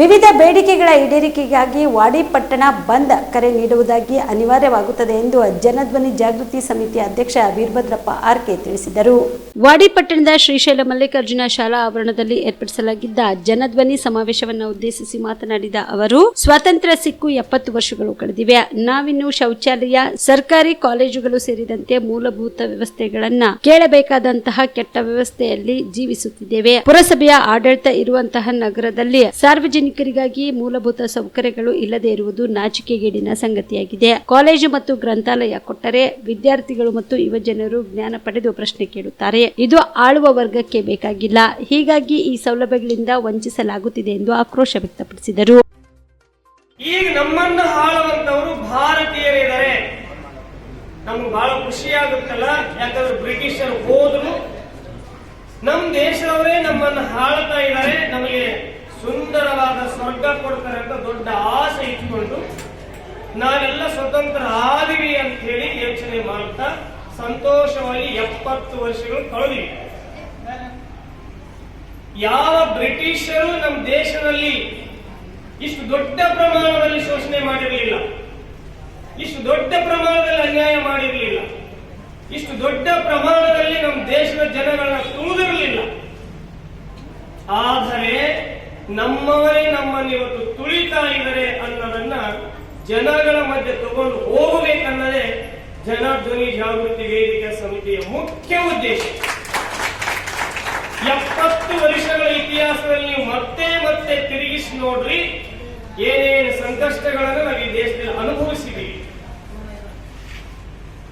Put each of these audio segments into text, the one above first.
ವಿವಿಧ ಬೇಡಿಕೆಗಳ ಈಡೇರಿಕೆಗಾಗಿ ವಾಡಿ ಪಟ್ಟಣ ಬಂದ್ ಕರೆ ನೀಡುವುದಾಗಿ ಅನಿವಾರ್ಯವಾಗುತ್ತದೆ ಎಂದು ಜನಧ್ವನಿ ಜಾಗೃತಿ ಸಮಿತಿ ಅಧ್ಯಕ್ಷ ವೀರಭದ್ರಪ್ಪ ಆರ್ಕೆ ತಿಳಿಸಿದರು. ವಾಡಿ ಪಟ್ಟಣದ ಶ್ರೀಶೈಲ ಮಲ್ಲಿಕಾರ್ಜುನ ಶಾಲಾ ಆವರಣದಲ್ಲಿ ಏರ್ಪಡಿಸಲಾಗಿದ್ದ ಜನಧ್ವನಿ ಸಮಾವೇಶವನ್ನು ಉದ್ದೇಶಿಸಿ ಮಾತನಾಡಿದ ಅವರು, ಸ್ವಾತಂತ್ರ್ಯ ಸಿಕ್ಕು ಎಪ್ಪತ್ತು ವರ್ಷಗಳು ಕಳೆದಿವೆ. ನಾವಿನ್ನು ಶೌಚಾಲಯ, ಸರ್ಕಾರಿ ಕಾಲೇಜುಗಳು ಸೇರಿದಂತೆ ಮೂಲಭೂತ ವ್ಯವಸ್ಥೆಗಳನ್ನ ಕೇಳಬೇಕಾದಂತಹ ಕೆಟ್ಟ ವ್ಯವಸ್ಥೆಯಲ್ಲಿ ಜೀವಿಸುತ್ತಿದ್ದೇವೆ. ಪುರಸಭೆಯ ಆಡಳಿತ ಇರುವಂತಹ ನಗರದಲ್ಲಿ ಸಾರ್ವಜನಿಕರಿಗಾಗಿ ಮೂಲಭೂತ ಸೌಕರ್ಯಗಳು ಇಲ್ಲದೆ ಇರುವುದು ನಾಚಿಕೆಗೇಡಿನ ಸಂಗತಿಯಾಗಿದೆ. ಕಾಲೇಜು ಮತ್ತು ಗ್ರಂಥಾಲಯ ಕೊಟ್ಟರೆ ವಿದ್ಯಾರ್ಥಿಗಳು ಮತ್ತು ಯುವಜನರು ಜ್ಞಾನ ಪಡೆದು ಪ್ರಶ್ನೆ ಕೇಳುತ್ತಾರೆ. ಇದು ಆಳುವ ವರ್ಗಕ್ಕೆ ಬೇಕಾಗಿಲ್ಲ. ಹೀಗಾಗಿ ಈ ಸೌಲಭ್ಯಗಳಿಂದ ವಂಚಿಸಲಾಗುತ್ತಿದೆ ಎಂದು ಆಕ್ರೋಶ ವ್ಯಕ್ತಪಡಿಸಿದರು. ಈಗ ನಮ್ಮನ್ನು ಆಳುವಂತವರು ಭಾರತೀಯರಿದ್ದಾರೆ. ನಮ್ಗೆ ಬಹಳ ಖುಷಿ ಆಗುತ್ತಲ್ಲ? ಯಾಕಂದ್ರೆ ಬ್ರಿಟಿಷರು ಹೋದ್ರು. ನಮ್ಮ ದೇಶದವರೇ ನಮ್ಮನ್ನು ಆಳ್ತಾ ಇದ್ದಾರೆ. ನಮಗೆ ಕೊಡ್ತಾರೆ ಅಂತ ದೊಡ್ಡ ಆಸೆ ಇಟ್ಕೊಂಡು ನಾನೆಲ್ಲ ಸ್ವತಂತ್ರ ಆದಿವಿ ಅಂತ ಹೇಳಿ ಯೋಚನೆ ಮಾಡ್ತಾ ಸಂತೋಷವಾಗಿ ಎಪ್ಪತ್ತು ವರ್ಷಗಳು ಕಳೆದಿವೆ. ಯಾವ ಬ್ರಿಟಿಷರು ನಮ್ಮ ದೇಶದಲ್ಲಿ ಇಷ್ಟು ದೊಡ್ಡ ಪ್ರಮಾಣದಲ್ಲಿ ಶೋಷಣೆ ಮಾಡಿರಲಿಲ್ಲ. ಇಷ್ಟು ದೊಡ್ಡ ಪ್ರಮಾಣದಲ್ಲಿ ಅನ್ಯಾಯ ಮಾಡಿರಲಿಲ್ಲ. ಇಷ್ಟು ದೊಡ್ಡ ಪ್ರಮಾಣದಲ್ಲಿ ನಮ್ಮ ದೇಶದ ಜನಗಳನ್ನ ತುಳಿದಿರಲಿಲ್ಲ. ಆದರೆ ನಮ್ಮವರೇ ನಮ್ಮನ್ನು ಇವತ್ತು ತುಳಿತಾ ಇದ್ದಾರೆ ಅನ್ನೋದನ್ನ ಜನಗಳ ಮಧ್ಯೆ ತಗೊಂಡು ಜನ ಜನಾರ್ದನಿ ಜಾಗೃತಿ ವೇದಿಕೆ ಸಮಿತಿಯ ಮುಖ್ಯ ಉದ್ದೇಶ. ಎಪ್ಪತ್ತು ವರ್ಷಗಳ ಇತಿಹಾಸದಲ್ಲಿ ನೀವು ಮತ್ತೆ ಮತ್ತೆ ತಿರುಗಿಸಿ ನೋಡ್ರಿ ಏನೇನು ಸಂಕಷ್ಟಗಳನ್ನು ನಾವು ಈ ದೇಶದಲ್ಲಿ ಅನುಭವಿಸಿದ್ದೀವಿ.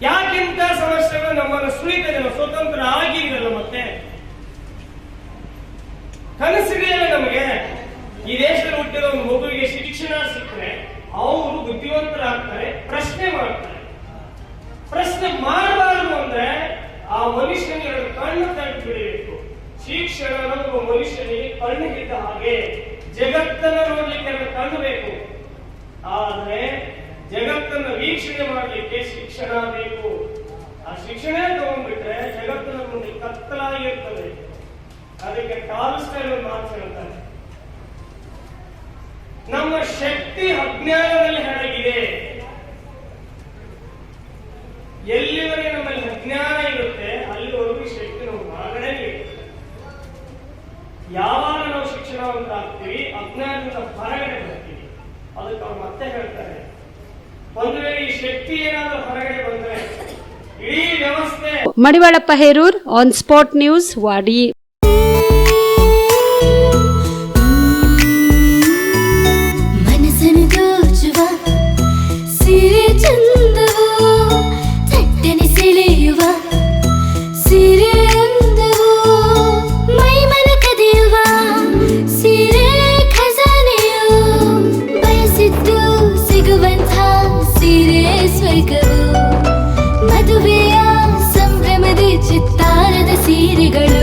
ಯಾಕಿಂತ ಸಮಸ್ಯೆಗಳು ನಮ್ಮನ್ನು ಸುಳಿತದೆ ನಾವು ಸ್ವತಂತ್ರ ಆಗಿರಲ್ಲ ಮತ್ತೆ? ಕನಸಿದೆಯಲ್ಲ ನಮಗೆ. ಈ ದೇಶದಲ್ಲಿ ಹುಟ್ಟಿದ ಒಂದು ಮಗುವಿಗೆ ಶಿಕ್ಷಣ ಸಿಕ್ಕರೆ ಅವರು ಬುದ್ಧಿವಂತರಾಗ್ತಾರೆ, ಪ್ರಶ್ನೆ ಮಾಡ್ತಾರೆ. ಪ್ರಶ್ನೆ ಮಾಡಬಾರದು ಅಂದ್ರೆ ಆ ಮನುಷ್ಯನಿಗೆ ಎರಡು ಕಣ್ಣು ತಟ್ಟು ಬಿಡಬೇಕು. ಶಿಕ್ಷಣ ಅನ್ನೋದು ಮನುಷ್ಯನಿಗೆ ಕಣ್ಣು ಇದ್ದ ಹಾಗೆ ಜಗತ್ತನ್ನ ನೋಡ್ಲಿಕ್ಕೆ ಎರಡು ಕಣ್ಣು ಬೇಕು. ಆದ್ರೆ ಜಗತ್ತನ್ನ ವೀಕ್ಷಣೆ ಮಾಡ್ಲಿಕ್ಕೆ ಶಿಕ್ಷಣ ಬೇಕು. ಆ ಶಿಕ್ಷಣ ತಗೊಂಡ್ಬಿಟ್ರೆ ಜಗತ್ತಿನ ಮುಂದೆ ಕತ್ತಲಾಗಿರ್ತದೆ ಅದಕ್ಕೆ ಟಾಲ್ಸ್ಟೈಲ್ ಒಂದು ಮಾತು ಹೇಳ್ತಾರೆ. ನಮ್ಮ ಶಕ್ತಿ ಅಜ್ಞಾನದಲ್ಲಿ ಹಡಗಿದೆ ಎಲ್ಲಿವರೆಗೆ ನಮ್ಮಲ್ಲಿ ಅಜ್ಞಾನ ಇರುತ್ತೆ ಅಲ್ಲಿವರೆಗೂ ಶಕ್ತಿ ನಮ್ಮ ಒಳಗಡೆ ಯಾವಾಗ ನಾವು ಶಿಕ್ಷಣವಂತ ಆಗ್ತೀವಿ ಅಜ್ಞಾನದಿಂದ ಹೊರಗಡೆ ಬರ್ತೀವಿ. ಅದಕ್ಕೆ ಅವ್ರು ಮತ್ತೆ ಹೇಳ್ತಾರೆ. ಒಂದು ವೇಳೆ ಈ ಶಕ್ತಿ ಏನಾದ್ರೂ ಹೊರಗಡೆ ಬಂದ್ರೆ, ಇಡೀ ವ್ಯವಸ್ಥೆ Madivalappa Heroor on spot news Wadi ಸಿರೆ ಸ್ವರ್ಗವು ಮದುವೆಯ ಸಂಭ್ರಮದ ಚಿತ್ತಾರದ ಸೀರೆಗಳು